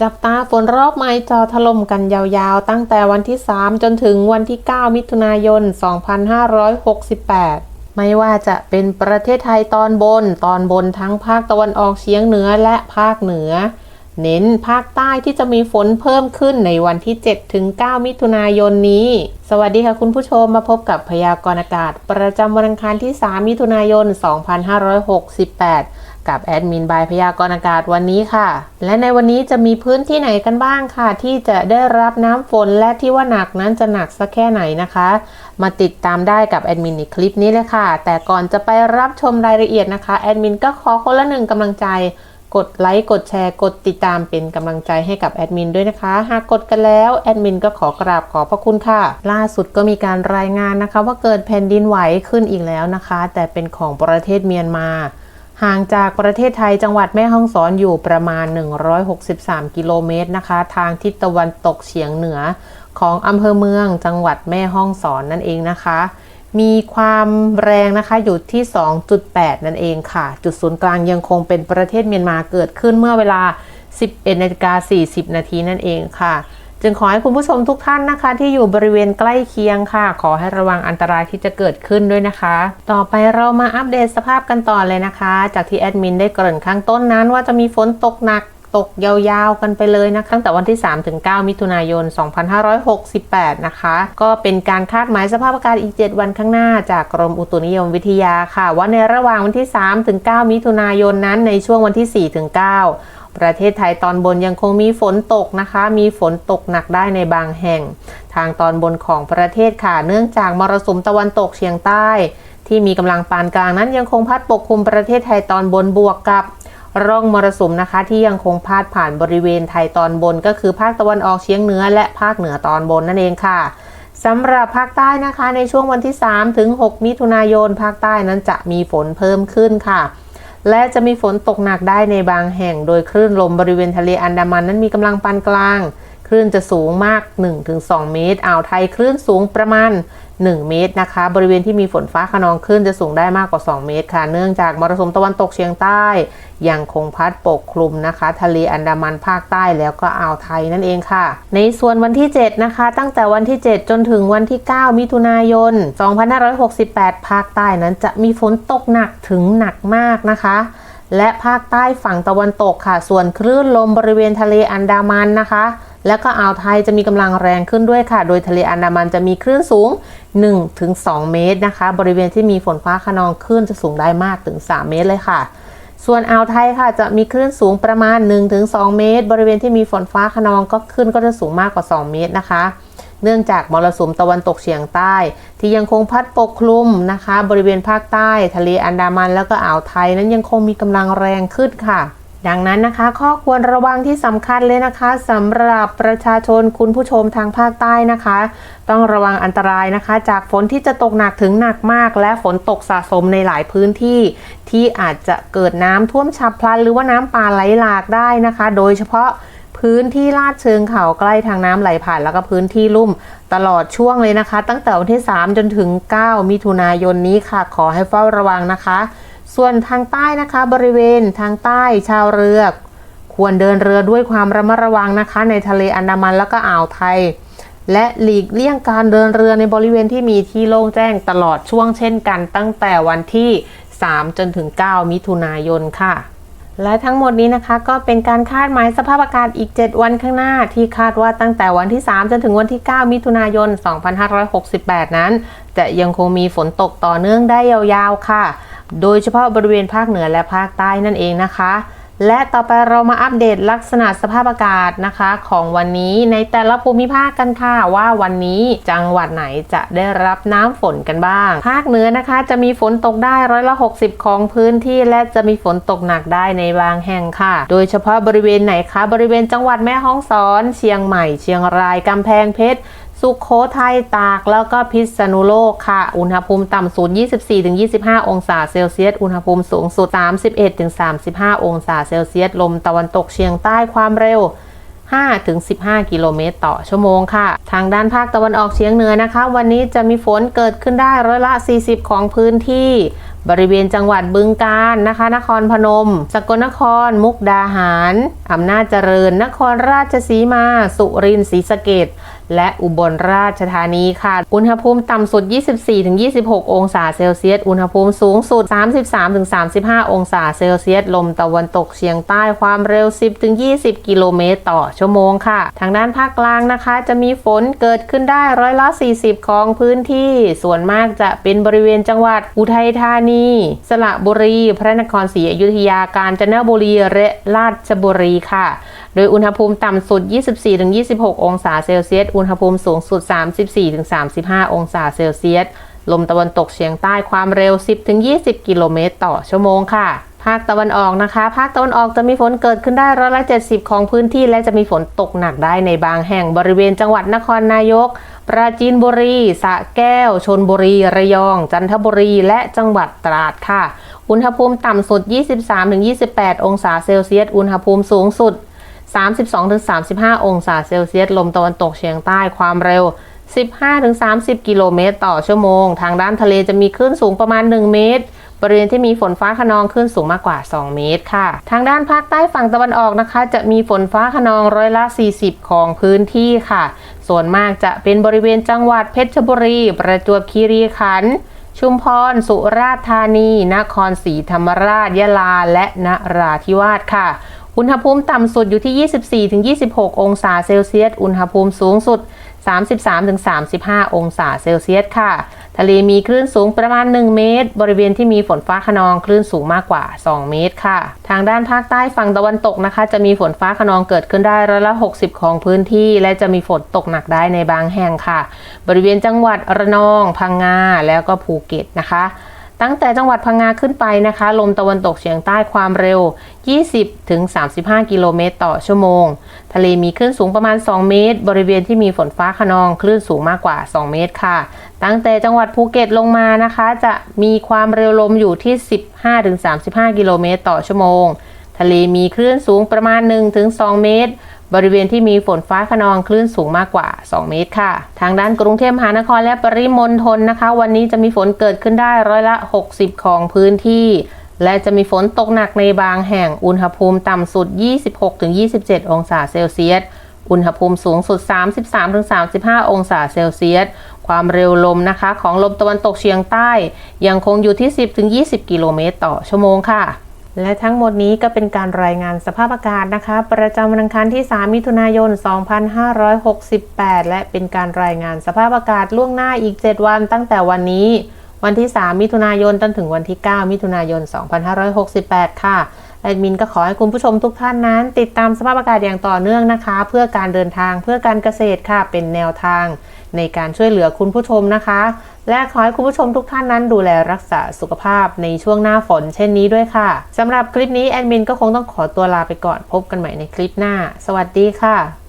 จับตาฝนรอบใหม่จอถล่มกันยาวๆ ตั้งแต่วันที่ 3 จนถึงวันที่ 9 มิถุนายน 2568 ไม่ว่าจะเป็นประเทศไทยตอนบน ตอนบนทั้งภาคตะวันออกเฉียงเหนือและภาคเหนือ เน้นภาคใต้ที่จะมีฝนเพิ่มขึ้นในวันที่ 7 ถึง 9 มิถุนายนนี้ สวัสดีค่ะคุณผู้ชมมาพบกับพยากรณ์อากาศ ประจำวันอังคารที่ 3 มิถุนายน 2568 กับแอดมินบายพยากรณ์อากาศวันนี้ค่ะ และในวันนี้จะมีพื้นที่ไหนกันบ้างค่ะ ที่จะได้รับน้ำฝนและที่ว่าหนักนั้นจะหนักสักแค่ไหนนะคะ มาติดตามได้กับแอดมินในคลิปนี้เลยค่ะ แต่ก่อนจะไปรับชมรายละเอียดนะคะแอดมินก็ขอคนละหนึ่งกำลังใจกดไลค์กดแชร์กดติดตามเป็นกำลังใจให้กับแอดมินด้วยนะคะ หากกดกันแล้วแอดมินก็ขอกราบขอพระคุณค่ะ ล่าสุดก็มีการรายงานนะคะ ว่าเกิดแผ่นดินไหวขึ้นอีกแล้วนะคะ แต่เป็นของประเทศเมียนมา ห่างจากประเทศไทยจังหวัดแม่ฮ่องสอนอยู่ประมาณ 163 กิโลเมตรนะคะ ทางทิศตะวันตกเฉียงเหนือของอำเภอเมืองจังหวัดแม่ฮ่องสอนนั่นเองนะคะ มีความแรงนะคะอยู่ที่ 2.8 นั่นเองค่ะ จุดศูนย์กลางยังคงเป็นประเทศเมียนมาเกิดขึ้นเมื่อเวลา 11นาฬิกา40 นาทีนั่นเองค่ะ จึงขอให้คุณผู้ชมทุกท่านนะคะ ที่อยู่บริเวณใกล้เคียงค่ะ ขอให้ระวังอันตรายที่จะเกิดขึ้นด้วยนะคะ ต่อไปเรามาอัปเดตสภาพกันต่อเลยนะคะ จากที่แอดมินได้เกริ่นข้างต้นนั้น ว่าจะมีฝนตกหนักตกยาวๆกันไปเลยนะคะตั้งแต่วันที่ 3 ถึง 9 มิถุนายน 2568 นะคะ ก็เป็นการคาดหมายสภาพอากาศอีก 7 วันข้างหน้าจากกรมอุตุนิยมวิทยาค่ะ ว่าในระหว่างวันที่ 3 ถึง 9 มิถุนายนนั้นในช่วงวันที่ 4 ถึง 9 ประเทศไทยตอนบนยังคงมีฝนตกนะคะ มีฝนตกหนักได้ในบางแห่ง ทางตอนบนของประเทศค่ะ เนื่องจากมรสุมตะวันตกเฉียงใต้ ที่มีกำลังปานกลางนั้นยังคงพัดปกคลุมประเทศไทยตอนบนบวกกับร่องมรสุมนะคะที่ยังคงพาดผ่านบริเวณไทยตอนบนก็คือภาคตะวันออกเฉียงเหนือและภาคเหนือตอนบนนั่นเองค่ะสำหรับภาคใต้นะคะในช่วงวันที่3ถึง6มิถุนายน ภาคใต้นั้นจะมีฝนเพิ่มขึ้นค่ะ และจะมีฝนตกหนักได้ในบางแห่ง โดยคลื่นลมบริเวณทะเลอันดามันนั้นมีกำลังปานกลาง คลื่นจะสูงมาก 1-2 เมตร อ่าวไทยคลื่นสูงประมาณ 1 เมตรนะคะ บริเวณที่มีฝนฟ้าขนองคลื่นจะสูงได้มากกว่า 2 เมตรค่ะ เนื่องจากมรสุมตะวันตกเฉียงใต้ยังคงพัดปกคลุมนะคะ ทะเลอันดามันภาคใต้แล้วก็อ่าวไทยนั่นเองค่ะ ในส่วนวันที่ 7 นะคะ ตั้งแต่วันที่ 7 จนถึงวันที่ 9 มิถุนายน 2568 ภาคใต้นั้นจะมีฝนตกหนักถึงหนักมากนะคะและภาคใต้ฝั่งตะวันตกค่ะ ส่วนคลื่นลมบริเวณทะเลอันดามันนะคะ แล้วก็อ่าวไทยจะมีกำลังแรงขึ้นด้วยค่ะ โดยทะเลอันดามันจะมีคลื่นสูง 1-2 เมตรนะคะ บริเวณที่มีฝนฟ้าขนองคลื่นจะสูงได้มากถึง 3 เมตรเลยค่ะ ส่วนอ่าวไทยค่ะจะมีคลื่นสูงประมาณ 1-2 เมตร บริเวณที่มีฝนฟ้าขนองก็คลื่นก็จะสูงมากกว่า 2 เมตรนะคะ เนื่องจากมรสุมตะวันตกเฉียงใต้ ที่ยังคงพัดปกคลุมนะคะ บริเวณภาคใต้ ทะเลอันดามันแล้วก็อ่าวไทยนั้นยังคงมีกำลังแรงขึ้นค่ะ ดังนั้นนะคะ ข้อควรระวังที่สำคัญเลยนะคะสำหรับประชาชนคุณผู้ชมทางภาคใต้นะคะ ต้องระวังอันตรายนะคะ จากฝนที่จะตกหนักถึงหนักมาก และฝนตกสะสมในหลายพื้นที่ ที่อาจจะเกิดน้ำท่วมฉับพลัน หรือว่าน้ำป่าไหลหลากได้นะคะ โดยเฉพาะพื้นที่ลาดเชิงเขาใกล้ทางน้ำไหลผ่านแล้วก็พื้นที่ลุ่มตลอดช่วงเลยนะคะ ตั้งแต่วันที่ 3 จนถึง 9 มิถุนายนนี้ค่ะ ขอให้เฝ้าระวังนะคะ ส่วนทางใต้นะคะบริเวณทางใต้ชาวเรือ ควรเดินเรือด้วยความระมัดระวังนะคะ ในทะเลอันดามันแล้วก็อ่าวไทย และหลีกเลี่ยงการเดินเรือในบริเวณที่มีที่โล่งแจ้งตลอดช่วงเช่นกัน ตั้งแต่วันที่ 3 จนถึง 9 มิถุนายนค่ะ และทั้งหมดนี้นะคะก็เป็นการคาดหมายสภาพอากาศอีก 7 วันข้างหน้า ที่คาดว่าตั้งแต่วันที่ 3 จนถึงวันที่ 9 มิถุนายน 2568 นั้น จะยังคงมีฝนตกต่อเนื่องได้ยาวๆค่ะ โดยเฉพาะบริเวณภาคเหนือและภาคใต้นั่นเองนะคะ และต่อไปเรามาอัปเดตลักษณะสภาพอากาศนะคะ ของวันนี้ในแต่ละภูมิภาคกันค่ะว่าวันนี้จังหวัดไหนจะได้รับน้ำฝนกันบ้าง ภาคเหนือนะคะ จะมีฝนตกได้ร้อยละ60 ของพื้นที่และจะมีฝนตกหนักได้ในบางแห่งค่ะ โดยเฉพาะบริเวณไหนคะ บริเวณจังหวัดแม่ฮ่องสอน เชียงใหม่ เชียงรายกำแพงเพชร สุขโขทัยตากแล้วก็พิษณุโลกค่ะ อุณหภูมิต่ำสุด 24-25 องศาเซลเซียส อุณหภูมิสูงสุด 31-35 องศาเซลเซียส ลมตะวันตกเฉียงใต้ความเร็ว 5-15 กิโลเมตรต่อชั่วโมงค่ะ ทางด้านภาคตะวันออกเฉียงเหนือนะคะ วันนี้จะมีฝนเกิดขึ้นได้ร้อยละ 40 ของพื้นที่บริเวณจังหวัดบึงกาฬนะคะ นครพนม สกลนคร มุกดาหาร อำนาจเจริญ นครราชสีมา สุรินทร์ศรีสะเกด และอุบลราชธานีค่ะ อุณหภูมิต่ำสุด 24-26 องศาเซลเซียส อุณหภูมิสูงสุด 33-35 องศาเซลเซียส ลมตะวันตกเฉียงใต้ความเร็ว 10-20 กิโลเมตรต่อชั่วโมงค่ะ ทางด้านภาคกลางนะคะ จะมีฝนเกิดขึ้นได้ร้อยละ 40 ของพื้นที่ ส่วนมากจะเป็นบริเวณจังหวัดอุทัยธานี สระบุรี พระนครศรีอยุธยา กาญจนบุรี และราชบุรีค่ะโดยอุณหภูมิต่ำสุด 24-26 องศาเซลเซียส อุณหภูมิสูงสุด 34-35 องศาเซลเซียส ลมตะวันตกเฉียงใต้ความเร็ว 10-20 กิโลเมตรต่อชั่วโมงค่ะภาคตะวันออกนะคะ ภาคตะวันออกจะมีฝนเกิดขึ้นได้ร้อยละ70 ของพื้นที่ และจะมีฝนตกหนักได้ในบางแห่งบริเวณจังหวัดนครนายก ปราจีนบุรีสระแก้ว ชนบุรี ระยอง จันทบุรี และจังหวัดตราดค่ะ อุณหภูมิต่ำสุด 23-28 องศาเซลเซียส อุณหภูมิสูงสุด 32-35 องศาเซลเซียส ลมตะวันตกเฉียงใต้ความเร็ว 15-30 กิโลเมตรต่อชั่วโมง ทางด้านทะเลจะมีคลื่นสูงประมาณ 1 เมตร บริเวณที่มีฝนฟ้าขนองคลื่นสูงมากกว่า 2 เมตรค่ะ ทางด้านภาคใต้ฝั่งตะวันออกนะคะ จะมีฝนฟ้าขนองร้อยละ 40 ของพื้นที่ค่ะ ส่วนมากจะเป็นบริเวณจังหวัดเพชรบุรี ประจวบคีรีขันธ์ชุมพร สุราษฎร์ธานี นครศรีธรรมราช ยะลา และนราธิวาสค่ะ อุณหภูมิต่ำสุดอยู่ที่ 24-26 องศาเซลเซียส อุณหภูมิสูงสุด 33-35 องศาเซลเซียสค่ะ ทะเลมีคลื่นสูงประมาณ 1 เมตร บริเวณที่มีฝนฟ้าขนองคลื่นสูงมากกว่า 2 เมตรค่ะ ทางด้านภาคใต้ฝั่งตะวันตกนะคะ จะมีฝนฟ้าขนองเกิดขึ้นได้ร้อยละ 60 ของพื้นที่ และจะมีฝนตกหนักได้ในบางแห่งค่ะ บริเวณจังหวัดระนอง พังงา แล้วก็ภูเก็ตนะคะ ตั้งแต่จังหวัดพังงาขึ้นไปนะคะ ลมตะวันตกเฉียงใต้ความเร็ว 20-35 กิโลเมตรต่อชั่วโมง ทะเลมีคลื่นสูงประมาณ 2 เมตร บริเวณที่มีฝนฟ้าขนองคลื่นสูงมากกว่า 2 เมตรค่ะ ตั้งแต่จังหวัดภูเก็ตลงมานะคะ จะมีความเร็วลมอยู่ที่ 15-35 กิโลเมตรต่อชั่วโมง ทะเลมีคลื่นสูงประมาณ1-2เมตร บริเวณที่มีฝนฟ้าขนองคลื่นสูงมากกว่า 2 เมตรค่ะ ทางด้านกรุงเทพมหานครและปริมณฑลนะคะ วันนี้จะมีฝนเกิดขึ้นได้ร้อยละ 60 ของพื้นที่ และจะมีฝนตกหนักในบางแห่งอุณหภูมิต่ำสุด 26-27 องศาเซลเซียสอุณหภูมิสูงสุด 33-35 องศาเซลเซียส ความเร็วลมนะคะ ของลมตะวันตกเฉียงใต้ ยังคงอยู่ที่ 10-20 กิโลเมตรต่อชั่วโมงค่ะ และทั้งหมดนี้ก็เป็นการรายงานสภาพอากาศนะคะ ประจำวันอังคารที่ 3 มิถุนายน 2568 และเป็นการรายงานสภาพอากาศล่วงหน้าอีก 7 วันตั้งแต่วันนี้ วันที่ 3 มิถุนายนจนถึงวันที่ 9 มิถุนายน 2568 ค่ะ แอดมินก็ขอให้คุณผู้ชมทุกท่านนั้น ติดตามสภาพอากาศอย่างต่อเนื่องนะคะ เพื่อการเดินทางเพื่อการเกษตรค่ะเป็นแนวทาง ในการช่วยเหลือคุณผู้ชมนะคะ และขอให้คุณผู้ชมทุกท่านนั้น ดูแลรักษาสุขภาพในช่วงหน้าฝนเช่นนี้ด้วยค่ะสำหรับคลิปนี้แอดมินก็คงต้องขอตัวลาไปก่อนพบกันใหม่ในคลิปหน้า สวัสดีค่ะ